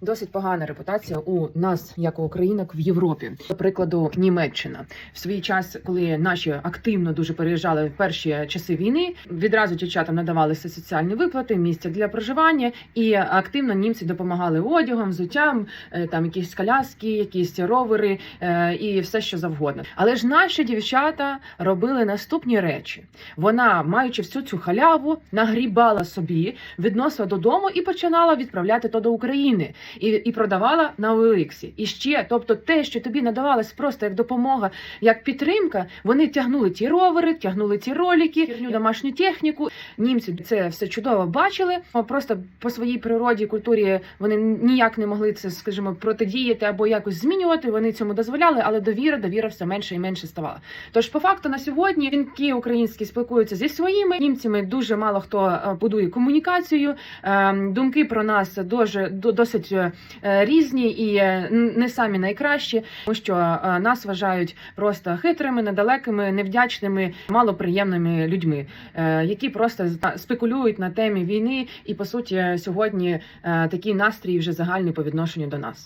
Досить погана репутація у нас, як у українок, в Європі. До прикладу, Німеччина в свій час, коли наші активно дуже переїжджали в перші часи війни, відразу дівчатам надавалися соціальні виплати, місця для проживання, і активно німці допомагали одягом, взуттям, е, там якісь коляски, якісь ровери е, і все, що завгодно. Але ж наші дівчата робили наступні речі: вона, маючи всю цю халяву, нагрібала собі, відносила додому і починала відправляти то до України і, і продавала на Олексі. І ще, тобто, те, що тобі надавалось просто як допомога, як підтримка, вони тягнули ті ровери, тягнули ті ролики, херню домашню техніку. Німці це все чудово бачили. Просто по своїй природі, культурі вони ніяк не могли це, скажімо, протидіяти або якось змінювати. Вони цьому дозволяли, але довіра, довіра все менше і менше ставала. Тож, по факту, на сьогодні жінки українські спілкуються зі своїми німцями. Дуже мало хто е, будує комунікацію. Е, Думки про нас дуже до- досить різні і е, не самі найкращі, тому що е, нас вважають просто хитрими, недалекими, невдячними, малоприємними людьми, е, які просто спекулюють на темі війни. І по суті, сьогодні такі настрій вже загальний по відношенню до нас.